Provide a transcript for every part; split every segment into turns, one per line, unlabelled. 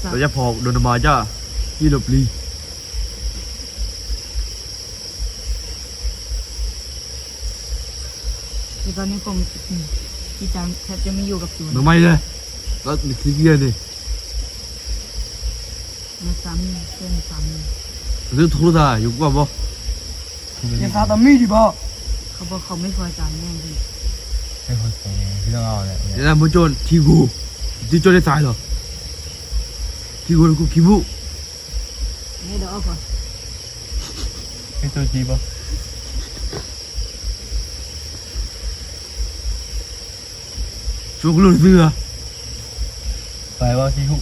เราจะพอกโดนมาจ้าที่หลบลี
คือตอนนี้ผมอืมพี่จังแทบจะไม่อยู่กับสวน
ทำไมเลยแล้วนี่คือเกียร์นี่
มาซ้ำเพื่อนซ้
ซื้อทุเรศอยู่กว่าบ่
อย่าพาตามีดิบ่ำ
เขาบอกเขาไม่พอใจแน่พี่
ไม่คนตรงที่ต้องเอาเนี่ย
เดี๋ยวนะมึงโจนทีกูที่โจนได้ตายเหรอ ทีกูกูคิบุ
ให้เดี๋ยวเอาก่อน
ไม่ตัวจีป่ะ
ช่วยกูรู้ซื้อ
ไปว่าที่หุ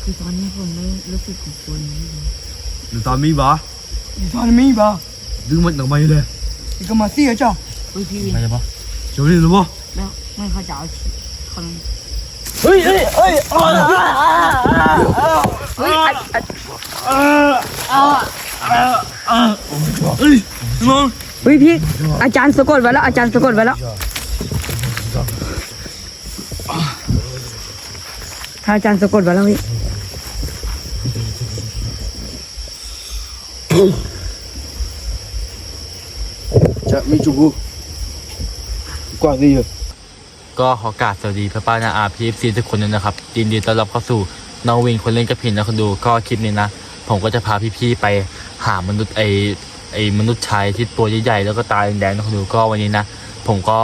คือตอนนี้ผมไม่รู้สึกของตัวนี้ เลย
หรือตามมีบ่
อย่าพาตามีบ่
ดึงมันทำไมเลย
อีกมาเสียจ้ะ
เฮ้ยพี่วิน
ไปจะป่ะ
เจ้านี่หรือบ่
แล้วไม่เขาจะเอาชีเขา
เฮ้ยเฮ้ยเฮ้ยอ่า
เฮ้ยอะอะ
เฮ้ยน้อง
เฮ้ยพี่อาจารย์สะกดไว้แล้วอาจารย์สะกดไว้แล้วถ้าอาจารย์สะกดไว้แล้วพี่
จะมีจูกู กว่าดีเหรอ
ก็ขอกราบสวัสดีพ่อป้านาอาพีเอฟซีทุกคนด้วยนะครับยินดีต้อนรับเข้าสู่น้องวินคนเล่นกระพินนะคนดูก็คลิปนี้นะ ผมก็จะพาพี่ๆไปหามนุษย์ไอไอมนุษย์ชายที่ตัวใหญ่ๆแล้วก็ตาแดงๆนะคนดูก็วันนี้นะ ผมก็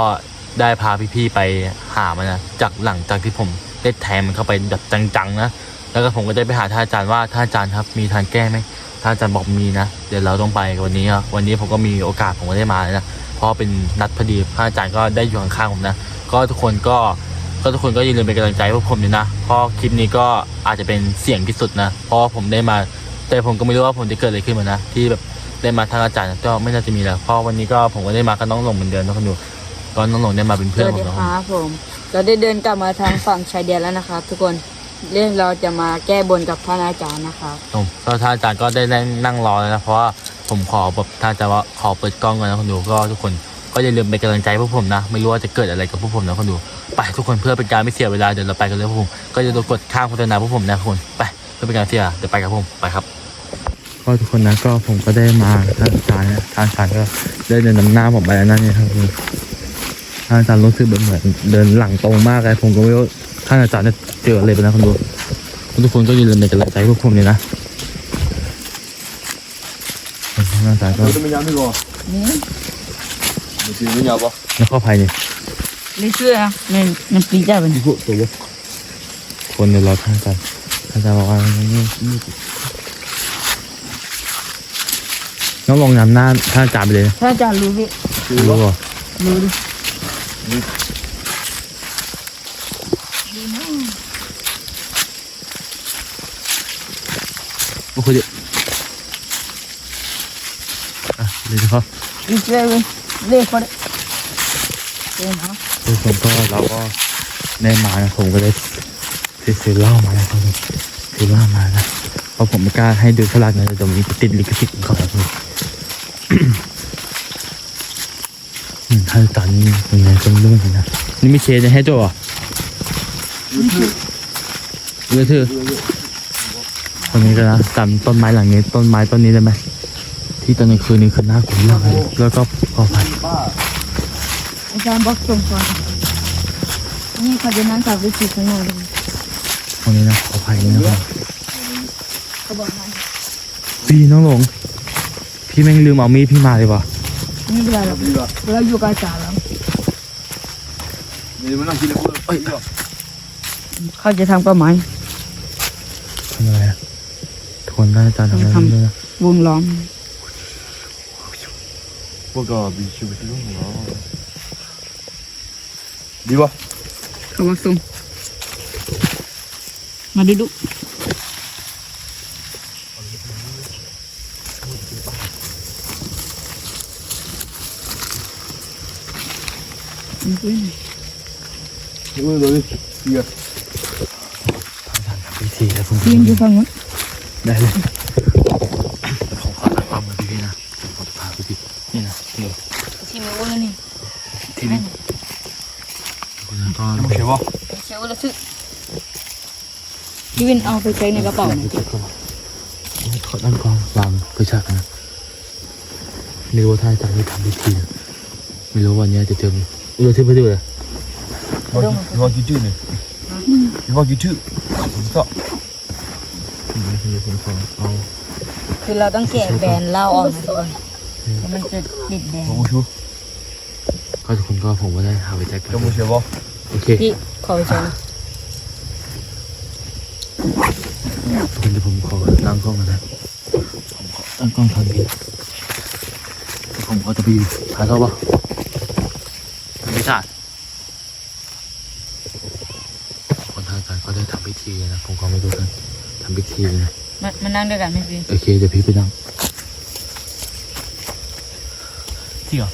ได้พาพี่ๆไปหามันนะจากหลังจากที่ผมได้แทงมันเข้าไปแบบจังๆนะแล้วก็ผมก็ได้ไปหาท่านอาจารย์ว่าท่านอาจารย์ครับมีทางแก้ไหมท่านอาจารย์บอกมีนะ เดี๋ยวเราต้องไปวันนี้วันนี้ผมก็มีโอกาสผมก็ได้มาแล้วนะ ราะเป็นนัดพอดีท่านอาจารย์ก็ได้อยู่ข้างๆผมนะ ก็ทุกคนก็ก็ทุกคนก็อย่าลืมเป็นกำลังใจให้พวกผมด้วยนะ เพราะคลิปนี้ก็อาจจะเป็นเสียงที่สุดนะ เพราะว่าผมได้มา แต่ผมก็ไม่รู้ว่าผมจะเกิดอะไรขึ้นมานะ ที่แบบได้มาทางอาจารย์ก็ไม่น่าจะมีแล้ว เพราะวันนี้ก็ผมก็ได้มากับน้องหลงเหมือนเดิมนะคุณดูก็น้องหลงได้มาเป็น
ส
เพื่อน
วัส
ผ
ดี
มนะ
ครับผม เราได้เดินกลับมาทางฝั่งชายแดนแล้วนะครับทุกคนเรื่องเราจะมาแก้บนกับท่านอาจารย์นะครับ
ผมก็ท่านอาจารย์ก็ได้นั่งรอแล้วนะ เพราะว่า ผมขอแบบท่าจารย์ว่าขอเปิดกล้องก่อนนะคุณดูก็ทุกคนก็อย่าลืมเป็นกำลังใจพวกผมนะ ไม่รู้ว่าจะเกิดอะไรกับพวกผมนะคุณดูไปทุกคนเพื่อเป็นการไม่เสียเวลาเดี๋ยวเราไปกันเลยพวกผมก็จะกดข้ามโฆษณาพวกผมนะทุกคนไปเพื่อเป็นการเสียเดี๋ยวไปกับผมไปครับก็ทุกคนนะก็ผมก็ได้มาทานอารย์นะทานอารย์ก็ได้เดินนำหน้าผมไปแล้วนั่นนี่ครับคุณท่านอาจารย์รู้สึกเหมือนเดินหลังตรงมากเลยผมก็ไม่รู้ท่านอาจารย์จะเจออะไรไปนะคุณดูทุกคนก็ย่าลืมเป็นกำลังใจพวกผมเลยนะท่า นอาจารย์ก็
จะไม่ยามไม่รอ
นี่
มันจะไม่ยามบ่
แล้วเข้าภายใน
นี่เชื่อนะนี่มันปีจ้าเป็น
ทีกูตัวบ่
คนเดี๋ยวรอท่านอาจารย์ท่านอาจารย์บอกว่านี่น้องลองนำหน้าท่านอาจารย์ไปเลยนะ
ท่านอาจารย์รู้พี่
รู้ป่ะ
รู้ดิ
โอ้โหเดี๋ยว อะเดี๋ยวเขา
นี่เชื่อเลยเรียกเขาเลยเรียกเขา
ทุกคนก็เราก็ได้มานะผมก็ได้ซื้อเหล้ามาแล้วครับผมซื้อเหล้ามานะเพราะผมไม่กล้าให้ดูสลัดนะเดี๋ยวมันจะติดลิขสิทธิ์ของเขาครับผมอืมท่านอาจารย์นี่เป็นไงเป็นเรื่องเลยนะนี่ไม่เคสจะให้โจ้เหรอเลือถือตรงนี้ก็นะจำต้นไม้หลังนี้ต้นไม้ต้นนี้ได้ไหม ที่ตอนกลางคืนนี้คือน่ากลัวมากเลยแล้วก็กอไผ่
อาจารย์บอกส่งก่อนนี่เขาจะนั่งกับวิธีข้างนอกเลย
ตรงนี้นะกอไผ่นี่นะครับ
เขาบอกมา
พี่น้องหลง พี่แม่งลืมเอามีดพี่มาเลยว่ะ
ไม่เป็นไรหรอกเราอยู่กับอาจารย์แล้ว
เดี๋ยวมันนั่งกินแล้วกูเอ้ย
เขาจะทำกับไม้
ทำอะไรอะทนได้อาจารย์ทำอะไรไม่รู้นะ
วงล้อม
พวกก็บีชูไปที่นู่นเหรอดีป่ะ
เขามาส่งมาดูดูนี่คือ
เออเลยเดู
เชียวบ่เชี
ยวละชื่อพี่วินเอาไปใช้ในกระเป๋านี่ย
ขอตั้งกองวางไปชากนะเรียกว่าท่าจากที่ทำพิธีไม่รู้วันนี้ยจะเจออุ้ยเทพไปด้วย
เลยรอจืดๆเล
ยรอจืดๆก็
คือเราต้องแกะแบนเหล้าออกนะทุกนมันจะติดแบง
โอ้ชู
ก็ทุกคนก็ผมก็ได้เอาไปแจ็คจมูกเชี
ยวบ่
โอเค
พี่ขอไปใช้นะ
ทุกคนเดี๋ยวผมขอตั้งกล้องกันนะผมขอตั้งกล้องทางนี้แล้วผมก็จะไปอยู่หาเขาปะไม่ใช่คนทางการก็ได้ทำพิธีนะผมก็ไม่รู้กันทำพิธีเลยนะ
มามานั่งด้วยกันไหมพี่
โอเคเดี๋ยวพี่ไปนั่งที่เหรอ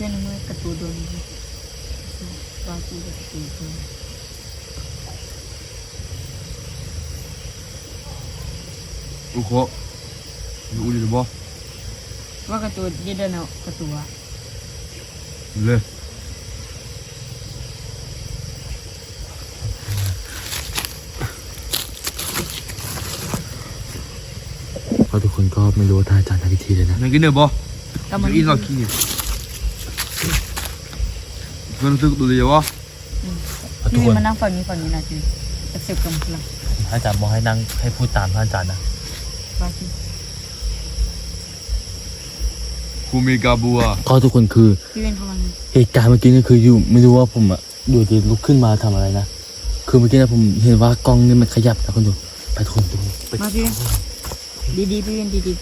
เประตูโดนวางปูประตูดน
ลูกโคอยู่ดีหรือบ่
ว่ากระตูยืดเดินเอากระตูอะ
เลย
เพราะทุกคนก็ไม่รู้ว่าท่าอาจารย์ทำพิธีเลยนะ
ยัง
กิน
เด้อบ่ยังอีกหนอยกิ
น Vẫn tự gì quá ทุก
นี่
คน
มานั่งฝั่งนี้ฝั่งนี้นะจีจะเสียบกำลัง
พระอาจารย์บอกให้นั่งให้พูดตามพระอาจารย์นะ
ว่า
จี Kumikabua
ก็ทุกคนคือ
พี่เวนเขาวันนี้
เหตุการณ์เมื่อกี้นี่คืออยู่ไม่รู้ว่าผมอะอยู่ดีลุกขึ้นมาทำอะไรนะ คือเมื่อกี้นะผมเห็นว่ากล้องนี่มันขยับนะคุณดูไปทุนดูไป
มาพี่เดีๆพี่เวนดีดี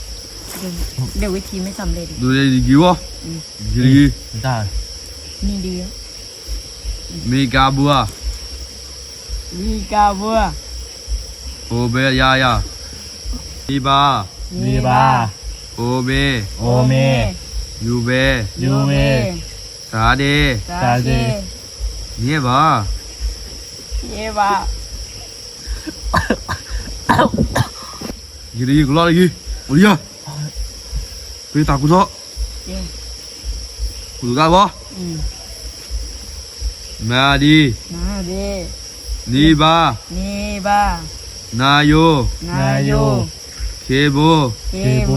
เดี๋ยววิธีไม่สำเร็จ
ดูได้ดีกี่วะ
ดีไดี Bentar.
นี่ดีแล้
วมีกาบั
วมีกาบัว
โอเบยายามีบา
มีบา
โอเบ
โอเม
ยูเบ
Yume.
สาเด
สาเด
เนี่ยบา
เยวา
กี่ดีกูรอดกี่อุ๊นี้ ไปตากูเถอะ
เย่
กูดูได้ปะ
อืม
มาดี
นาเด
นีบา
นีบานา
ยโย
นาโย
เคโบ
เกโบ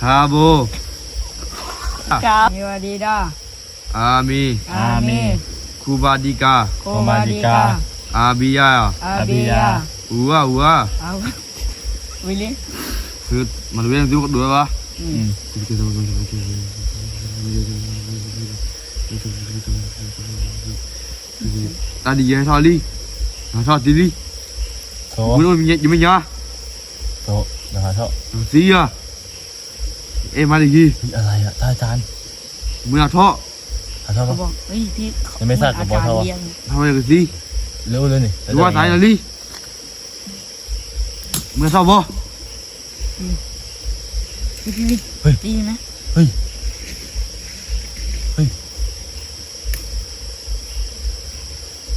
คาโบ
กาเยวดีดา
อามี
อาเม
คูบาดิกา
โคมาดิกา
อาบิยา
อาเบีย
อูวาอูวา
เอาวิลลี่
คือมันเว้นดูดูปะ
อืม
Tadi yang tali. Nah, tadi tadi.
โถ
Bunu minyak je minyak.
โถนะครับโถ
Sia. Eh, mari lagi.
เฮ้อะไรอะท่านอาจารย์
Minyak tok.
ขอโทษ
เขา
ปะ
บอกเฮ้ยพี่
ยังไม่ทราบกับ
อาจาร
บอ กเขา
ย์
อะ
เรียน
Apa yang kasi?
เร็วเลยนี่
Dua tanya tadi. Minyak tok apa?
พี่พี่พี่
เฮ้ย
ดีไหม
เฮ้ย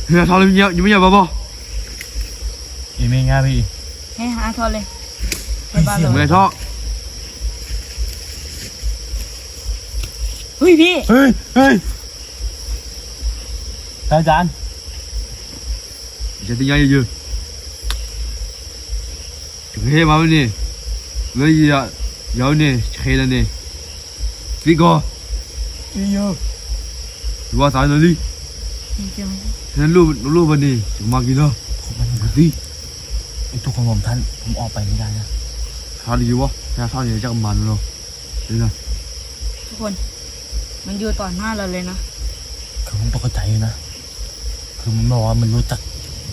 Minyak tok minyak, je minyak apa?
อีเมง่ายพี่
ให้หาทอนเลยไปบ้านเรา
Minyak tok.
เฮ้ยพี่
เฮ้ย เฮ้ยท่านอาจารย์
Jangan tinggal je je. Hei, mana ni? Lagi ya. Jauh ni, cahaya ni. Tiga.
哎呦，
Dua tanya tadi.
พี่เจอไหม
Sen lu lu apa ni? Cuma gila. Kasi.
ไอ้ทุกคนผมท่านผมออกไปไม่ได้นะ
Tadi je wah. Saya tahu ni jangan mana lo. Ni lah.
ทุกคน มันอยู่ต่อหน้าเราเลยนะ
คือผมตกใจเลยนะ คือมันบอกว่ามันรู้จัก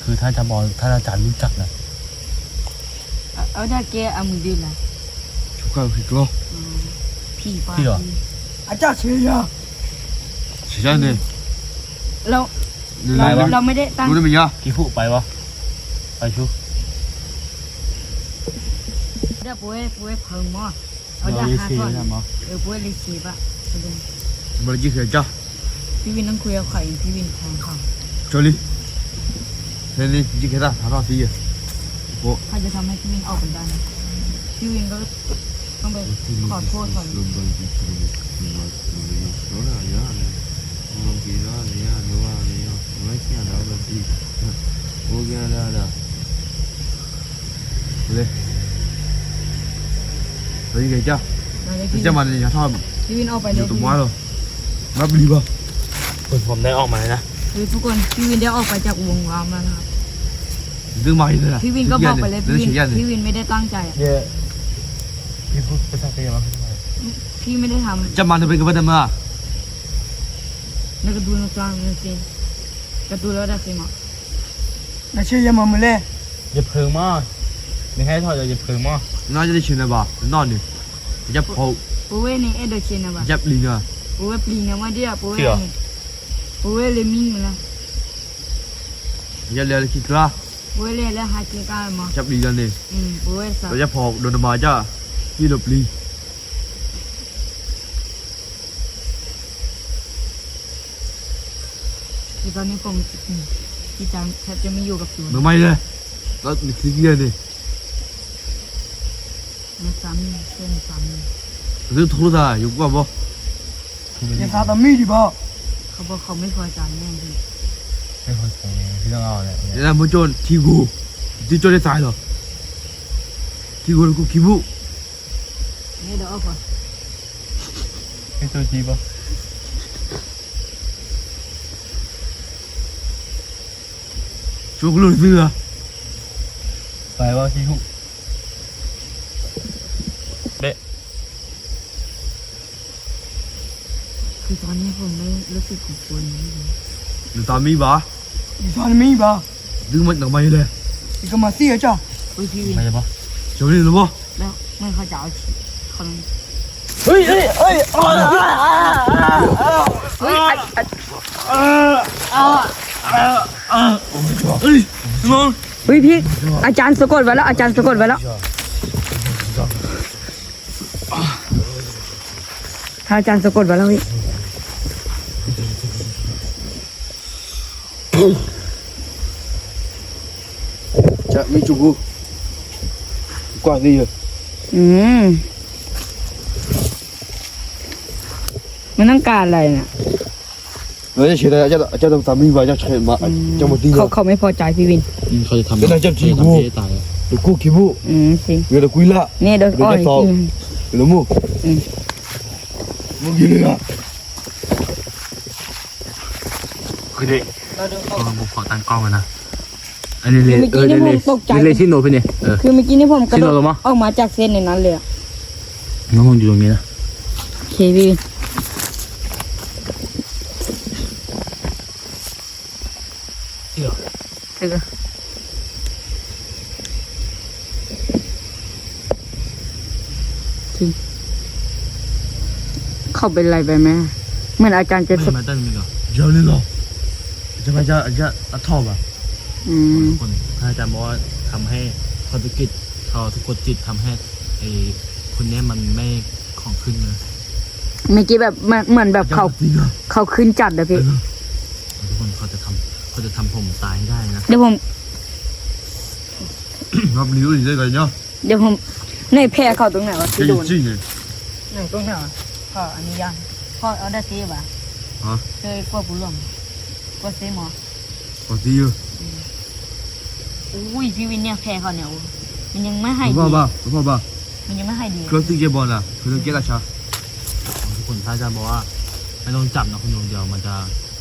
คือท่านอาจารย์บอกท่านอาจารย์รู้จักนะ
เอาเอาได้แกเอามือดีละ
Cuka tiga.
อืมพี่ป้า
พี่เหรอ
俺家谁呀？
Sejak ni.
เรา
Ni
เรา
lah.
เราไม่ได้ตั้ง
Lu ni minyak.
กี่ผู้ไปวะไปชู
เดี๋ยวป่วยป่วยเพิ่งมอเอาได้หาทอนเออป่วยเลยสีบะเอาดู
Cuma lagi kerja.
พี่วินต้องคุยกับใครพี่วินแทงเขา
这里，那你你给他拿上去，我
ใครจะทำให้พี่วินออกไปได้นะพี่วินก็ ต้องไปขอโทษก่อน हो गया ला ला ले
सही गई क्या क्या मान
लिया था जीवन ออกไปเลยตุ้
ม
ว่า
หยอนับรียอะ
คนผมได้ออกมาแล้วนะ
คือทุกคนพี่วินได้ออกไปจากวงรามแล้วนะครับ
ดึงมาอีกเลยนะ
พี่วินก็บอกไปเลยพี่วินพี่วินไม่ได้ตั้งใจอะ
พี่พูดภาษาเกาหลี
ไม่ไม่ได้ท
Zaman tu pergi kepada mana? ำ
นักดูนกลางนั่นสิก็ดูแล้วได้สิมา
น่าชื่อยามามื
อเล่อย่าเพิ่งมากนี่ให้ทอดอย่าเพิ่งมาก
Nak jadi cina ba? Nak ni? Jap pau,
ปูเวนี่เอ็ดชินนะบ้า
jap lina. โอ
เว่ปลีนะมาเดียปูเวปูเวเลมิงนะ
Jap lelaki kita, โอ
เว่เล่และฮากิการมา
jap lina
ni. นี่ปูเว่สัก Jap pau, dona baja. Hier op Lee. Die waren hier kommen. Die dann hat ja mir Yoga gemacht. Na meine. Das mit hier ne. Na
Sami, schön Sami. Du tust da, Yoga ba. เนี่
ยครับตามี่
ดิบ่
เขาบอกเขาไม่พอใจแน่เลย
ไม่พอใจที่ต้องเอาเนี่ย
แล้วมุจโจน
ที่กูที่โจ
น
ได้ตายเห
รอที่กูกูคิบุ Nghe đỡ không? Cái tôi chim không? Chuộc lùi dừa Phải bao chi hụ.
Đệ Cái tòa này
không nên lớp sự cục
quần Được tòa mi bà. Được tòa
mi bà. Dư mệnh đằng mày
đây. Cái mà xìa cho. Ôi
chi Mày bà Chỗ
đi đúng không? Đâu,
mày khó chào คนเฮ้ยเฮ้ยเฮ้
ย
เฮ้ย
เฮ้ย
เฮ้ยพี่ อาจารย์สะกดไว้แล้ว อาจารย์สะกดไว้แล้วถ้าอาจารย์สะกดไว้แล้วพี่
จะไม่จุกกว่าดีเหร
ออืม มันต้องการอะไรน่ะเรา
จะเชื่อจะจะทำตามวิวาจะ
เฉยมา
จะมาดี
เขาเขาไม่พอใจพี่วิน
เขาจะทำ
จะจีกู
เดี๋ย
วกูคิบุ
อืมสิ
เดี๋ยกุยละเนี่
ยเดี๋ยวอ้อยเดี๋
ยว
มึงมึ
งยืนเลยอะคือเด็ก
ผมขอตั้งกล้องกันนะอันนี้เลย
เออเล
ยเลยที่โนไปเนี่ย
คือเมื่อกี้นี่ผมกระโดดออกมาจากเส้นในนั้นเลย
น้องมันอยู่ตรงนี้นะ
เควิน ถือเขาเป็นไรไปไหมเหมือนอาจารย์เจ็บส
ไม่
ไม่
ได้ไม่ได้เดี๋ยนี้
หรอจะมาจะจะ
อัด
ท่อป่ะอืมคนอาจารย์บอกว่าทำให้คนวิกฤตเขาทุกคนจิตทำให้ไอ้คนนี้มันไม่ของขึ้นนะ
เมื่อกี้แบบเหมือนแบบเขาเขาขึ้นจัดนะพี่
ทุกคนเขาจะทำ เาจะทำผมตายให้ได้นะ
เดี๋ยวผม
รับนิ้วอีกได้
เลยเนาะเดี๋ยวผมในแพร่เข้าตรงไหนวะที่โดน
จริ
งเลยหนตรงไหนวะพ่ออันนี้ยังพ่อเอาได้ซีบ่ะ
ฮะ
เคยกลัวผู้หลงกลัวซีหมอ
พอดี
อยู่อุ้ยพี่วินเนี่ยแพร่เขาเนี่ยมันยังไม่ให้ดี
บ้าบ้าบ้าบ้า
มันยังไม่ให้ดี
เครื่องตีเกมบ
อลอะเครื่องเกมราชาทุกคนท้าจะบอกว่าไม่ต้องจับนะคุณโยมเดียวมันจะ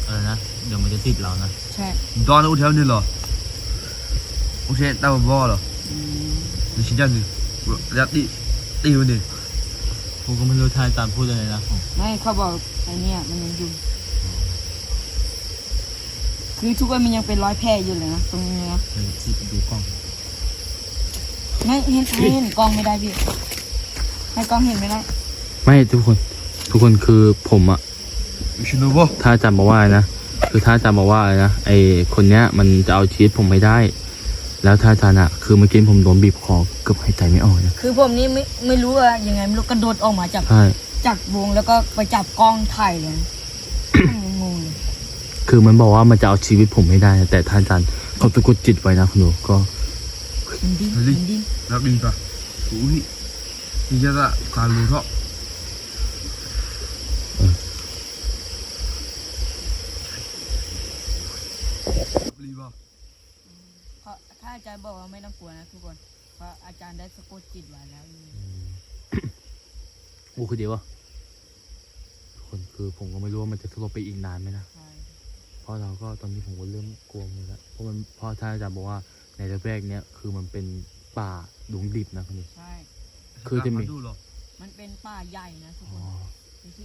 อะนะ เดี๋ยวมันจะติดเรานะ
ใช่
ตอนอุเทนนี่เหรออุเทนตาบ
อเห
รอหรอชิ้นจันนี่แล้วตีตีมันดิ
ผมก็ไม่รู้ทายตามพูดอะไรนะ
ไม่เขาบอกไอ้นี่มันยังอยู่ คือทุกวันมันยังเป็นร้อยแพร่อยู่เลยนะตรงนี้นะ
จิดูกล้อง
ไม่เห็นไม่เห็นกล้องไม่ได้พี่ให้กล้องเห็นไม่ได้
ไม่ทุกคน ทุกคนคือผมอะ
วิชโน
โบถ้าจำมาว่านะคือถ้าจำมาว่านะไอคนเนี้ยมันจะเอาชีวิตผมไม่ได้ แล้วท่าจานอะคือเมื่อกี้ผมโดนบีบคอเกือบหายใจไม่ออกนะ
คือผมนี่ไม่ไม่รู้ว่ายังไงไม่รู้กระโดดออกมาจากจากวงแล้วก็ไปจับกล้องถ่ายเลยงง
คือมันบอกว่ามันจะเอาชีวิตผมไม่ได้แต่ท่านจานเขาตะกุดจิตไว้นะคุณหนูก็
ดินดิ้นมันดิ้น
รับดีป่ะอุ้ยนี่จะการรู้
เท่า พราะถ้าอาจารย์บอกว่าไม่ต้องกลัวนะทุกคน เพราะอาจารย์ได้สะกดจิตไว้แล้ว
โอ้คือเดียวอะทุกคนคือผมก็ไม่รู้ว่ามันจะสลบไปอีกนานไหมนะ
ใช่
เพราะเราก็ตอนนี้ผมก็เริ่มกลัวหมดแล้วเพราะมันเพราะท่านอาจารย์บอกว่าในระแวกเนี้ยคือมันเป็นป่าดงดิบนะคุณดู
ใช่
Cứ thì mình-
đủ rồi
มันเป็นป่าใหญ่นะทุก
อ๋
ค
อน
ดูสิ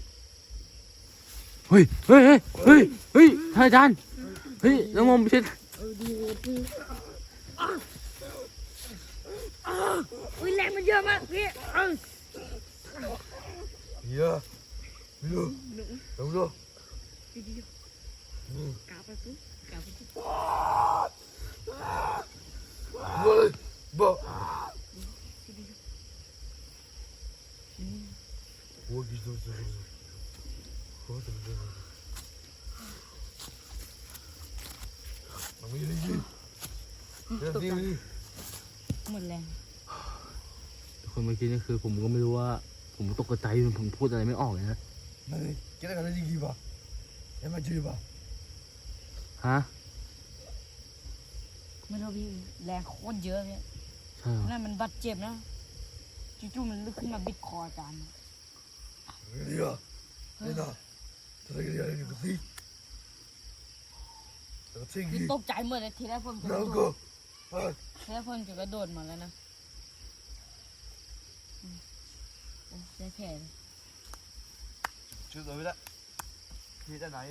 เฮ้ยเฮ้ยเฮ้ยเฮ้ยเฮ้ยท่านอาจารย์ เฮ้ยน้องงมไม่ใช่
อุ้ยแรงมันเยอะมากพี่เอ้ย
Dạ Đúng Đúng rồi
กาไปปุ๊บกาไปปุ๊บ
Ui Bờ Ui cái gì rồi Ôi trời ơi Mày đi đi Đi đi đi
หมดแรง
ทุกคนเมื่อกี้นี่คือผมก็ไม่รู้ว่า ผมตกใจผมพูดอะไรไม่ออกเลยนะ
Này Cái này là gì gì vào Em mà chơi vào
ฮะ
ไม่รู้พี่แรงโคตรเยอะพี่
ใช่เหรอ
นั่นมันบาดเจ็บนะจู่ๆมันลุกขึ้นมาบิดคออาจารย์
Cái gì à Đây nào Tôi thấy cái này là cái gì Nó xinh
คือ
gì
ตกใจหมดเลยทีแรกผมจะกระ
Nó
โด
cơ
ด
Ôi
ทีแรกผมจะกระโดดมาแล้วนะอืมโอ้ได้แผลเลย
Chưa tới đấy Thì ta nói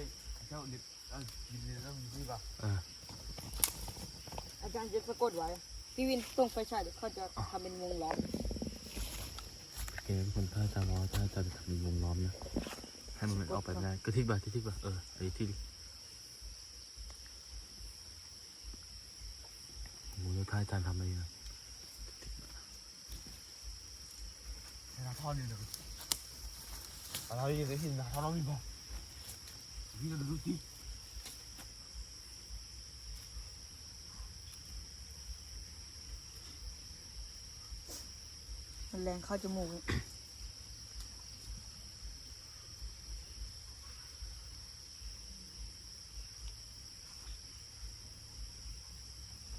Theo điệp À Điệp điệp ra mình đi vào
อ่า
อาจารย์จะสะกดไว้พี่วินส่งไฟฉายเดี๋ยวเขาจะทำเป็นวงล้อม
โอเคทุกคนถ้าอาจารย์บอกว่าถ้าอาจารย์จะทำเป็นวงล้อมนะให้มันออกไปไม่ได้กระทิกบ่ากระทิกบ่าเออไอ้ที่ ดิโอ้โหแล้วถ้าอาจารย์ทำอะไรนะ
Thế là thon đi được À nói gì cái gì là thon nó đi vào Ghi là được tí
มันแรงเข้าจมูก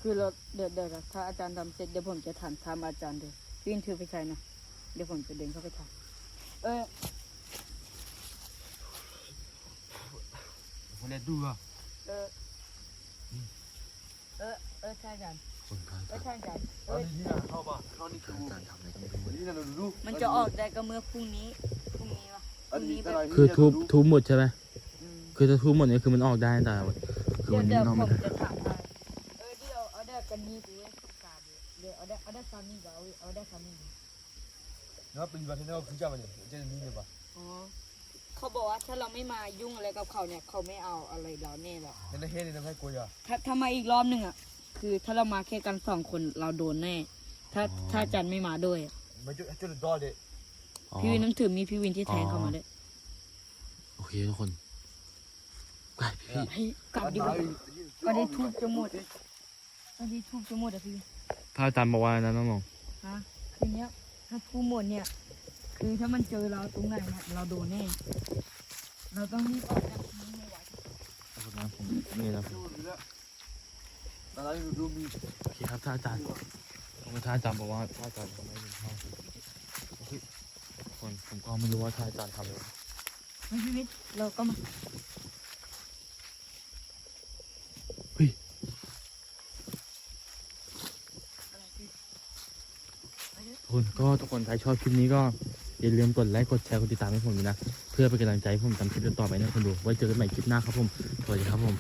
คือเราเดี๋ยวเดี๋ยวถ้าอาจารย์ทำเสร็จเดี๋ยวผมจะถามถามอาจารย์ดูพี่วินถือไปใช้นะเดี๋ยวผมจะเดินเข้าไปถามเออ
Có lẽ đu vào
เออเออเออใช่อาจารย์
คนถ้า
เอ
อา
อ
จารย์
ใช่อาจารย์เอ
Nó
อ
đi như nào Thao vào Nó đi
ถ้า
thử
อาจารย์ทำอะไรก็ไม่รู้
Đi là đu
มันจะออกได้ก็เมื่อพรุ่งนี้พรุ่งนี้วะพรุ่งนี้แบบ
คือทุบทุบหมดใช่ไหม
อืม
คือถ้าทุบหมดเนี่ยคือมันออกได้แต่ว่าคือ
เดี๋ยว
มัน
เดี๋ยว
นอก
ผ
ไม่
ม
ได้
จะถามให้เออเดี๋ยวเอาได้กันนี้ดูกา ดูเดี๋ยวเอาได้เอาได้สามีกับเอาเอาได้สามีดู
Nó bình vào thế nào cứ chào vào nhỉ Trên là đi được vào
อ๋อเขาบอกว่าถ้าเราไม่มายุ่งอะไรกับเขาเนี่ย เขาไม่เอาอะไรเราแน่หรอก
Thế nó hết thì nó hay quay à
ถ้าถ้ามาอีกรอบหนึ่งอะ คือถ้าเรามาแค่กันสองคนเราโดนแน่ ถ้าถ้าอาจันไม่มาด้วยอะ
Mấy chỗ chỗ được đo đấy
อ๋อ
พี่วินต้องถือมีพี่วินที่แทง
อ๋อ
เข้ามาด้วย
โอเคทุกคนไปพี่
เฮ้ยกลับดีกว่าก็ได้ทูบจะหมดเลยก็ได้ทูบจะหมดอะพี่
ถ้าอาจารย์บอกว่านะน้อง
ฮะคือเนี้ยถ้าทูบหมดเนี่ย คือถ้ามันเจอเราตรงไหนเนี่ยเราโดนแน่เราต้องรีบออกจากที่นี่ให้ไว
ๆทุกคนนะผมนี่นะผม
Nó nói đu mi
โอเคครับถ้าอาจารย์ถ้าอาจารย์บอกว่าถ้าอาจารย์ทำไม่เป็นห้องโอเคทุกคนผมก็ไม่รู้ว่าถ้าอาจารย์ทำอะไร
ไม่พี่วิทย์เราก็มา
เฮ้ย
อะไรพี่
ทุก คนก็ทุกคนใครชอบคลิปนี้ก็อย่าลืมกดไลค์กดแชร์กดติดตามให้ผมด้วยนะ เพื่อเป็นกำลังใจให้ผมทำคลิปต่อไปนะคุณดูไว้เจอกันใหม่คลิปหน้าครับผมสวัสดีครับผม